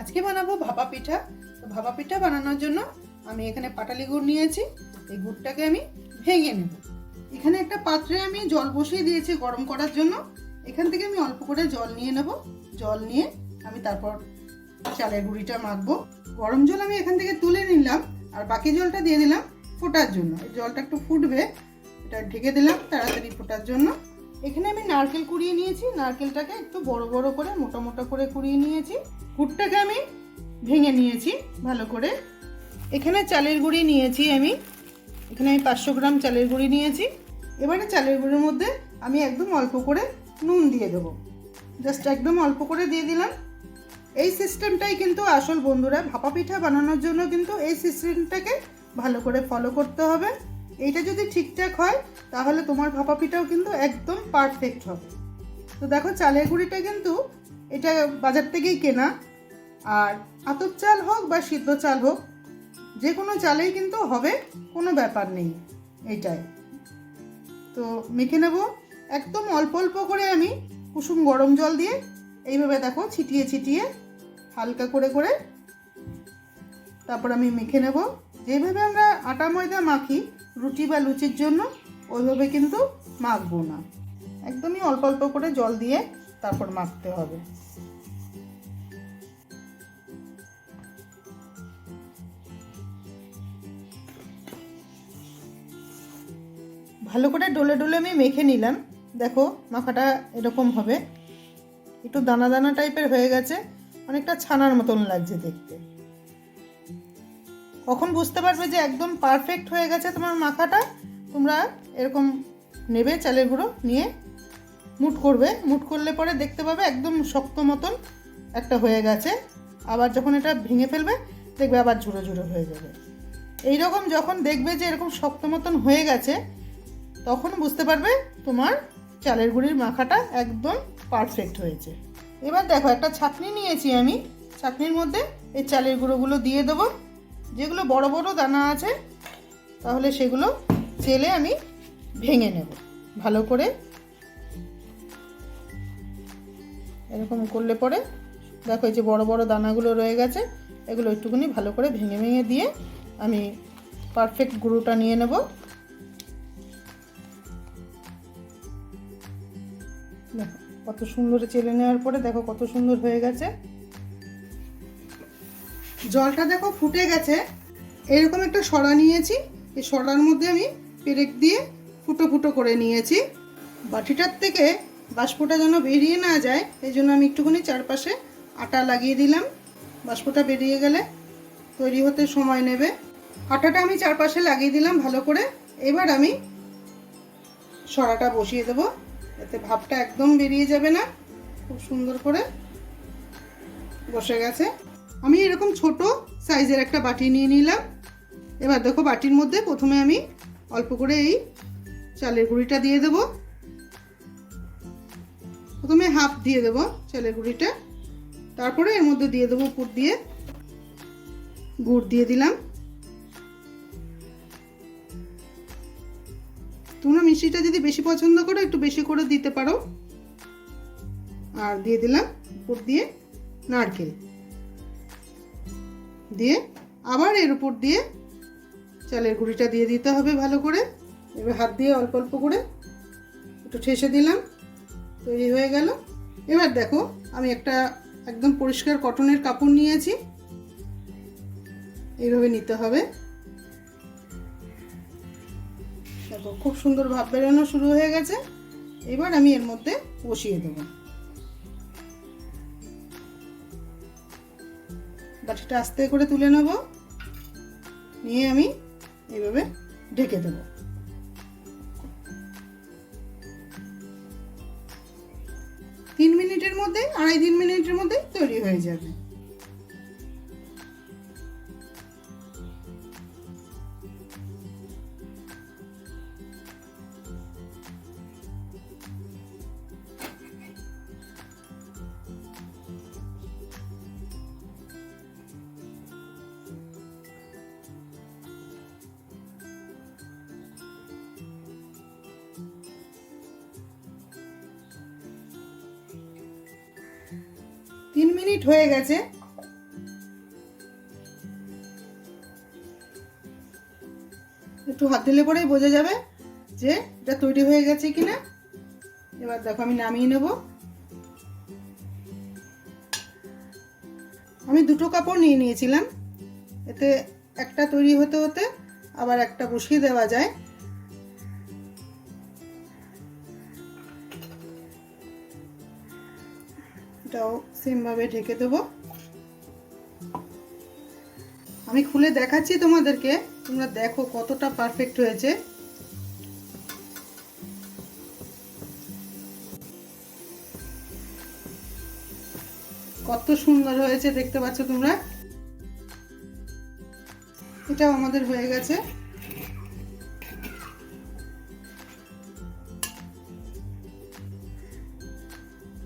আজকে বানাবো ভাপা পিঠা। তো ভাপা পিঠা বানানোর জন্য আমি এখানে পাটালি গুড় নিয়েছি। এই গুড়টাকে আমি ভেঙে নেব। এখানে একটা পাত্রে আমি জল বসিয়ে দিয়েছি গরম করার জন্য। এখান থেকে আমি অল্প করে জল নিয়ে নেব। জল নিয়ে আমি তারপর চালের গুঁড়িটা মাখবো। গরম জল আমি এখান থেকে তুলে নিলাম আর বাকি জলটা দিয়ে দিলাম ফোটার জন্য। জলটা একটু ফুটবে, এটা ঢেকে দিলাম তাড়াতাড়ি ফোটার জন্য। এখানে আমি নারকেল কুড়িয়ে নিয়েছি। নারকেলটাকে একটু বড় বড় করে, মোটা মোটা করে কুড়িয়ে নিয়েছি। গুড়টাকে আমি ভেঙে নিয়েছি ভালো করে। এখানে চালের গুঁড়ি নিয়েছি আমি। এখানে আমি পাঁচশো গ্রাম চালের গুঁড়ি নিয়েছি। এবারে চালের গুঁড়ির মধ্যে আমি একদম অল্প করে নুন দিয়ে দেবো। জাস্ট একদম অল্প করে দিয়ে দিলাম। এই সিস্টেমটাই কিন্তু আসল বন্ধুরা। ভাপা পিঠা বানানোর জন্য কিন্তু এই সিস্টেমটাকে ভালো করে ফলো করতে হবে। এইটা যদি ঠিকঠাক হয় তাহলে তোমার ভাপা পিঠাও কিন্তু একদম পারফেক্ট হবে। তো দেখো, চালের গুঁড়িটা কিন্তু এটা বাজার থেকেই কেনা। আর আতপ চাল হোক বা সিদ্ধ চাল হোক, যে কোনো চালেই কিন্তু হবে, কোনো ব্যাপার নেই এইটাই তো মেখে নেব। একদম অল্প অল্প করে আমি কুসুম গরম জল দিয়ে এইভাবে দেখো, ছিটিয়ে ছিটিয়ে হালকা করে করে তারপর আমি মেখে নেব। যেভাবে আমরা আটা ময়দা মাখি, রুটি বা লুচির জন্য ওইভাবে কিন্তু মাখবো না। একদমই অল্প অল্প করে জল দিয়ে তারপর মাখতে হবে। ভালো করে ডলে ডলে আমি মেখে নিলাম। দেখো মাখাটা এরকম হবে। একটু দানা দানা টাইপের হয়ে গেছে। অনেকটা ছানার মতন লাগছে দেখতে। কখন বুঝতে পারবে যে একদম পারফেক্ট হয়ে গেছে তোমার মাখাটা? তোমরা এরকম নেবে চালের গুঁড়ো নিয়ে, মুট করবে। মুট করলে পরে দেখতে পাবে একদম শক্ত মতন একটা হয়ে গেছে। আবার যখন এটা ভেঙে ফেলবে, দেখবে আবার ঝুড়ো ঝুড়ো হয়ে যাবে। এই রকম যখন দেখবে যে এরকম শক্ত মতন হয়ে গেছে, তখন বুঝতে পারবে তোমার চালের গুঁড়ির মাখাটা একদম পারফেক্ট হয়েছে। এবার দেখো, একটা ছাকনি নিয়েছি আমি। ছাকনির মধ্যে এই চালের গুঁড়োগুলো দিয়ে দেবো। যেগুলো বড় বড় দানা আছে, তাহলে সেগুলো চেলে আমি ভেঙে নেব। ভালো করে এরকম করলে পরে দেখো এই যে বড় বড় দানাগুলো রয়ে গেছে, এগুলো একটুখানি ভালো করে ভেঙে ভেঙে দিয়ে আমি পারফেক্ট গুঁড়োটা নিয়ে নেব। দেখো, কত সুন্দর চেলে নেওয়ার পরে দেখো কত সুন্দর হয়ে গেছে। জলটা দেখো ফুটে গেছে। এরকম একটা সরা নিয়েছি, এই সরার মধ্যে আমি পেরেক দিয়ে ফুটো ফুটো করে নিয়েছি। বাটিটার থেকে বাষ্পটা যেন বেরিয়ে না যায় এই জন্য আমি একটুখানি চারপাশে আটা লাগিয়ে দিলাম। বাষ্পটা বেরিয়ে গেলে তৈরি হতে সময় নেবে। আটাটা আমি চারপাশে লাগিয়ে দিলাম ভালো করে। এবার আমি সরাটা বসিয়ে দেবো। এতে ভাবটা একদম বেরিয়ে যাবে না। খুব সুন্দর করে বসে গেছে। আমি এরকম ছোট সাইজের একটা বাটি নিয়ে নিলাম। এবার দেখো বাটির মধ্যে প্রথমে আমি অল্প করে এই চালের গুঁড়িটা দিয়ে দেব। প্রথমে হাফ দিয়ে দেব চালের গুঁড়িটা। তারপরে এর মধ্যে দিয়ে দেবো উপর দিয়ে। গুড় দিয়ে দিলাম। তোমরা মিষ্টিটা যদি বেশি পছন্দ করো, একটু বেশি করে দিতে পারো। আর দিয়ে দিলাম উপর দিয়ে নারকেল। দিয়ে আবার এর উপর দিয়ে চালের গুঁড়িটা দিয়ে দিতে হবে ভালো করে। এবার হাত দিয়ে অল্প অল্প করে একটু ঠেসে দিলাম। তৈরি হয়ে গেল। এবার দেখো, আমি একটা একদম পরিষ্কার কটনের কাপড় নিয়েছি। এইভাবে নিতে হবে। দেখো, খুব সুন্দর ভাব বেরোনো শুরু হয়ে গেছে। এবার আমি এর মধ্যে বসিয়ে দেবো। বাটিটা আস্তে করে তুলে নেব। নিয়ে আমি এইভাবে ঢেকে দেব। তিন মিনিটের মধ্যে আড়াই তিন মিনিটের মধ্যে তৈরি হয়ে যাবে। কমপ্লিট হয়ে গেছে। একটু হাত দিলে পরেই বোঝা যাবে যে এটা তৈরি হয়ে গেছে কিনা। এবার দেখো, আমি নামিয়ে নেব। আমি দুটো কাপড় নিয়ে নিয়েছিলাম। এতে একটা তৈরি হতে হতে আবার একটা বসিয়ে দেওয়া যায়। এটাও সেমভাবে ঢেকে দেবো। আমি খুলে দেখাচ্ছি তোমাদেরকে, তোমরা দেখো কতটা পারফেক্ট হয়েছে। কত সুন্দর হয়েছে, দেখতে পাচ্ছ তোমরা? এটাও আমাদের হয়ে গেছে।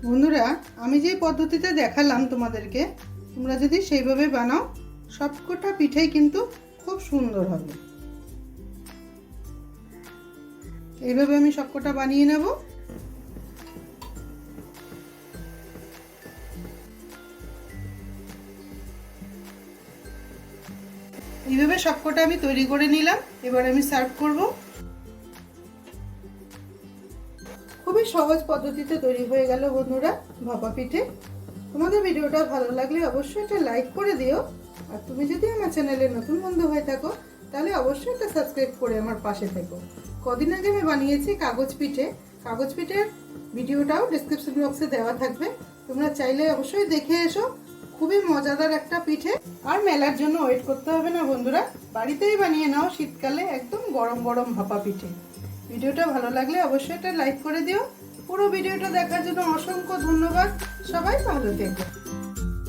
বন্ধুরা, আমি যে পদ্ধতিতে দেখালাম তোমাদেরকে, তোমরা যদি সেইভাবে বানাও, সবকটা পিঠেই কিন্তু খুব সুন্দর হবে। এইভাবে আমি সবকটা বানিয়ে নেব। এইভাবে সবকটা আমি তৈরি করে নিলাম। এবার আমি সার্ভ করব। খুবই সহজ পদ্ধতিতে তৈরি হয়ে গেল বন্ধুরা ভাপা পিঠে। তোমাদের ভিডিওটা ভালো লাগলে অবশ্যই একটা লাইক করে দিও। আর তুমি যদি আমার চ্যানেলে নতুন বন্ধু হয়ে থাকো, তাহলে অবশ্যই একটা সাবস্ক্রাইব করে আমার পাশে থেকো। কদিন আগে আমি বানিয়েছি কাগজ পিঠে। কাগজ পিঠের ভিডিওটাও ডিসক্রিপশন বক্সে দেওয়া থাকবে। তোমরা চাইলে অবশ্যই দেখে এসো। খুবই মজাদার একটা পিঠে। আর মেলার জন্য ওয়েট করতে হবে না বন্ধুরা। বাড়িতেই বানিয়ে নাও শীতকালে একদম গরম গরম ভাপা পিঠে। ভিডিওটা ভালো লাগলে অবশ্যই একটা লাইক করে দিও। পুরো ভিডিওটা দেখার জন্য অসংখ্য ধন্যবাদ। সবাই ভালো থেকো।